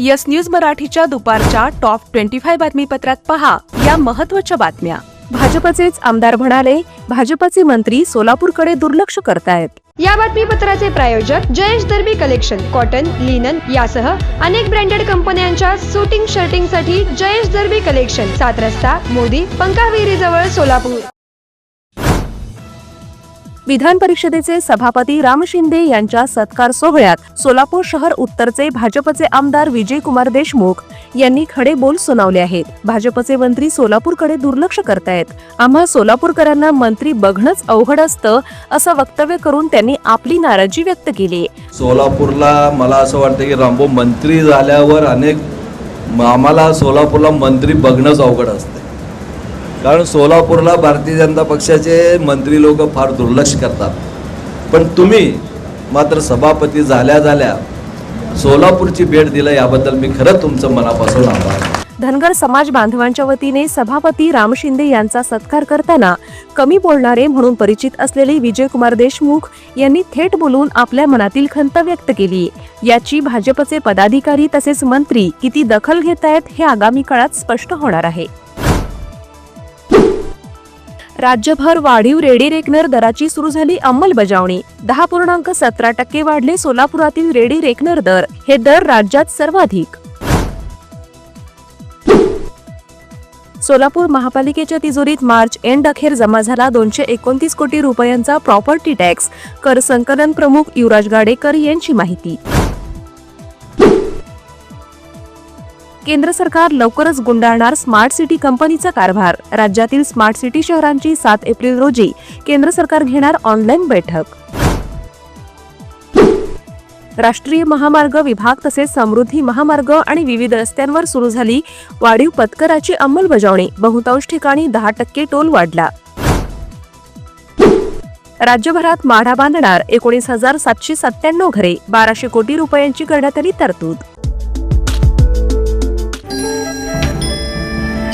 Yes news मराठीच्या दुपारच्या top twenty five बातमीपत्रात पहा या महत्त्वाच्या बातम्या. भाजपचेच आमदार म्हणाले भाजपचे मंत्री सोलापूरकडे दुर्लक्ष करतायत. या बातमीपत्राचे प्रायोजक Jayesh Darbi collection cotton linen यासह अनेक ब्रँडेड कंपन्यांच्या सुटिंग शर्टिंगसाठी जयेश दर्बी कलेक्शन सात रस्ता मोदी पंकाविरी जवळ सोलापूर. विधान परिषदेचे सभापती राम शिंदे यांच्या सत्कार सोहळ्यात सोलापूर शहर उत्तरचे भाजपचे आमदार विजयकुमार देशमुख यांनी खडे बोल सुनावले आहेत. भाजपचे मंत्री सोलापूरकडे दुर्लक्ष करतायत. आम्हा सोलापूरकरांना मंत्री बघणंच अवघड असतं असं वक्तव्य करून त्यांनी आपली नाराजी व्यक्त केली. सोलापूरला मला असं वाटतं की रामभाऊ मंत्री झाल्यावर अनेक आम्हाला सोलापूरला मंत्री बघणंच अवघड असते. कारण सोलापूरला भारतीय जनता पक्षाचे मंत्री लोक फार दुर्लक्ष करतात. पण तुम्ही मात्र सभापती झाल्या झाल्या सोलापूरची भेट दिलं याबद्दल मी खरंच तुमचं मनापासून आभार धनगर समाज बांधवांच्या वतीने सभापती राम शिंदे यांचा सत्कार करताना कमी बोलणारे म्हणून परिचित असलेले विजयकुमार देशमुख यांनी थेट बोलून आपल्या मनातील खंत व्यक्त केली. याची भाजपचे पदाधिकारी तसेच मंत्री किती दखल घेत आहेत हे आगामी काळात स्पष्ट होणार आहे. राज्यभर वाढीव रेडी रेकनर दराची सुरू झाली अंमलबजावणी. दहा पूर्णांक सतरा टक्के वाढले सोलापुरातील रेडी रेकनर दर. हे दर राज्यात सर्वाधिक. सोलापूर महापालिकेच्या तिजोरीत मार्च एंड अखेर जमा झाला दोनशे एकोणतीस कोटी रुपयांचा प्रॉपर्टी टॅक्स. कर संकलन प्रमुख युवराज गाडेकर यांची माहिती. केंद्र सरकार लवकरच गुंडाळणार स्मार्ट सिटी कंपनीचा कारभार. राज्यातील स्मार्ट सिटी शहरांची सात एप्रिल रोजी केंद्र सरकार घेणार ऑनलाईन बैठक. राष्ट्रीय महामार्ग विभाग तसेच समृद्धी महामार्ग आणि विविध रस्त्यांवर सुरू झाली वाढीव पत्कराची अंमलबजावणी. बहुतांश ठिकाणी दहा टक्के टोल वाढला. राज्यभरात माढा बांधणार एकोणीस हजार सातशे सत्त्याण्णव घरे. बाराशे कोटी रुपयांची करण्यात आली तरतूद.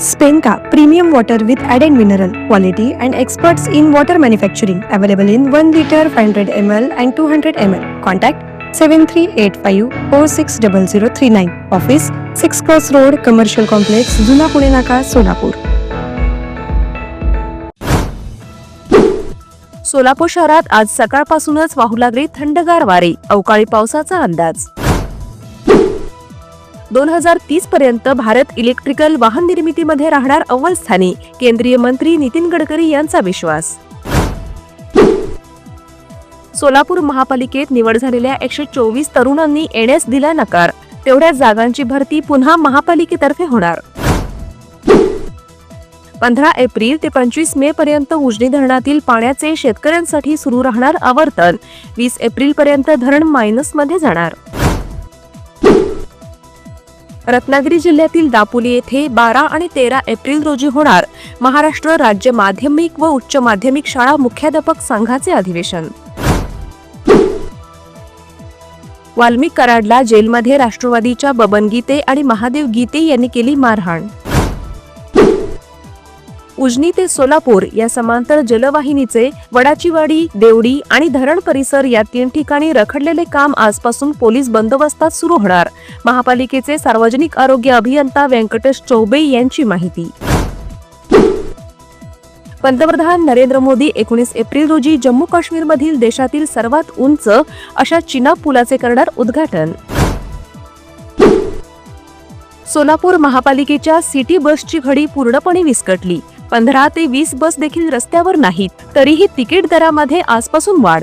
स्पेनका premium water with added mineral quality and experts in water manufacturing available in one litre five hundred M L and two hundred M L contact seven three eight five four six double zero three nine office six cross road commercial complex जुना पुणे नाका सोलापूर सोलापूर शहरात आज सकाळपासूनच वाहू लागले थंडगार वारे. अवकाळी पावसाचा अंदाज. दोन हजार तीस पर्यंत भारत इलेक्ट्रिकल वाहन निर्मितीमध्ये राहणार अव्वल स्थानी. केंद्रीय मंत्री नितीन गडकरी यांचा विश्वास. सोलापूर महापालिकेत निवड झालेल्या एकशे चोवीस तरुणांनी येण्यास दिला नकार. तेवढ्या जागांची भरती पुन्हा महापालिकेतर्फे होणार. पंधरा एप्रिल ते पंचवीस मे पर्यंत उजनी धरणातील पाण्याचे शेतकऱ्यांसाठी सुरू राहणार आवर्तन. वीस एप्रिल पर्यंत धरण मायनसमध्ये जाणार. रत्नागिरी जिल्ह्यातील दापोली येथे बारा आणि तेरा एप्रिल रोजी होणार महाराष्ट्र राज्य माध्यमिक व उच्च माध्यमिक शाळा मुख्याध्यापक संघाचे अधिवेशन. वाल्मिक कराडला जेलमध्ये राष्ट्रवादीच्या बबन गीते आणि महादेव गीते यांनी केली मारहाण. उजनी ते सोलापूर या समांतर जलवाहिनीचे वडाचीवाडी देवडी आणि धरण परिसर या तीन ठिकाणी रखडलेले काम आजपासून पोलीस बंदोबस्तात सुरू होणार. महापालिकेचे सार्वजनिक आरोग्य अभियंता व्यंकटेश चौबे यांची माहिती. पंतप्रधान नरेंद्र मोदी एकोणीस एप्रिल रोजी जम्मू काश्मीरमधील देशातील सर्वात उंच अशा चिनाब पुलाचे करणार उद्घाटन. सोलापूर महापालिकेच्या सिटी बसची घडी पूर्णपणे विस्कटली. पंधरा ते वीस बस देखील रस्त्यावर नाहीत. तरीही तिकीट दरामध्ये आजपासून वाढ.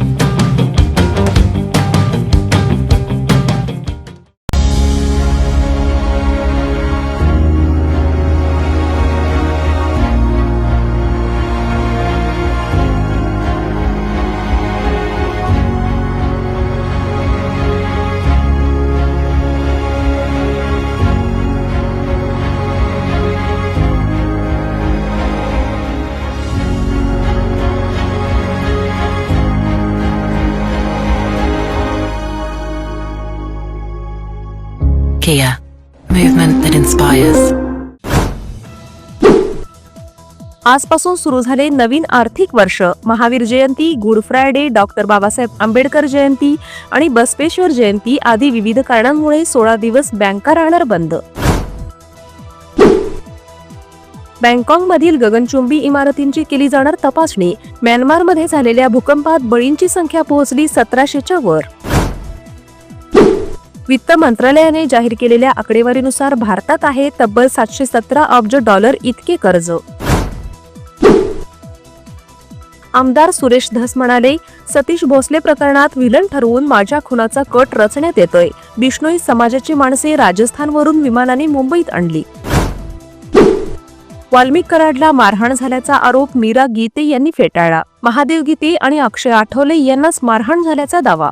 Kia, movement that inspires. आजपासून सुरू झाले नवीन आर्थिक वर्ष. Mahavir Jayanti good Friday doctor Babasaheb Ambedkar Jayanti आणि बसवेश्वर जयंती आदी विविध कारणांमुळे सोळा दिवस बँका राहणार बंद. बँकॉकमधील गगनचुंबी इमारतींची केली जाणार तपासणी. म्यानमारमध्ये झालेल्या भूकंपात बळींची संख्या पोहोचली सतराशेच्या वर. वित्त मंत्रालयाने जाहीर केलेल्या आकडेवारीनुसार भारतात आहे तब्बल सातशे सतरा अब्ज डॉलर इतके कर्ज. आमदार सुरेश धस म्हणाले सतीश भोसले प्रकरणात विलन ठरवून माझ्या खुनाचा कट रचण्यात येतोय. बिष्णोई समाजाची माणसे राजस्थानवरून विमानाने मुंबईत आणली. वाल्मिक कराडला मारहाण झाल्याचा आरोप मीरा गीते यांनी फेटाळला. महादेव गीते आणि अक्षय आठवले यांनाच मारहाण झाल्याचा दावा.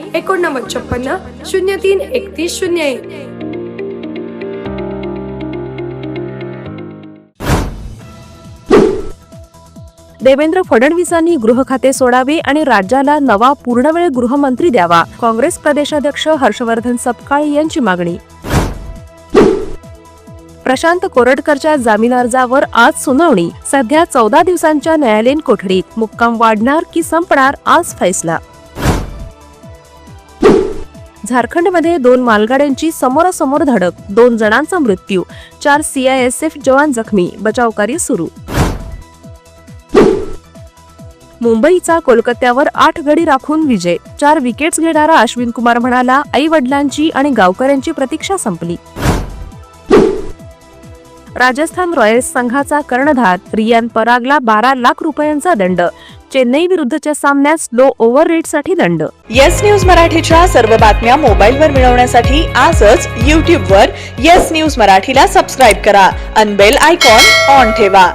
एकोणनव्वद छप्पन्न शून्य तीन एकतीस शून्य एक. देवेंद्र फडणवीसांनी गृह खाते सोडावे आणि राज्याला नवा पूर्णवेळ गृहमंत्री द्यावा. काँग्रेस प्रदेशाध्यक्ष हर्षवर्धन सपकाळ यांची मागणी. प्रशांत कोरटकरच्या जामीन अर्जावर आज सुनावणी. सध्या चौदा दिवसांच्या न्यायालयीन कोठडीत. मुक्काम वाढणार की संपणार आज फैसला. झारखंडमध्ये दोन मालगाड्यांची समोरासमोर धडक दोन जणांचा मृत्यू चार सीआयएसएफ जवान जखमी बचावकार्य सुरू. मुंबईचा कोलकात्यावर आठ गडी राखून विजय चार विकेट्स घेणारा अश्विन कुमार म्हणाला आई वडिलांची आणि गावकऱ्यांची प्रतीक्षा संपली. राजस्थान रॉयल्स संघाचा कर्णधार रियान परागला बारा लाख रुपयांचा दंड चेन्नई विरुद्धच्या सामन्यात स्लो ओव्हर रेटसाठी दंड. येस न्यूज मराठीच्या सर्व बातम्या मोबाईलवर मिळवण्यासाठी आजच यूट्यूबवर येस न्यूज मराठीला सबस्क्राईब करा. अनबेल आयकॉन ऑन ठेवा.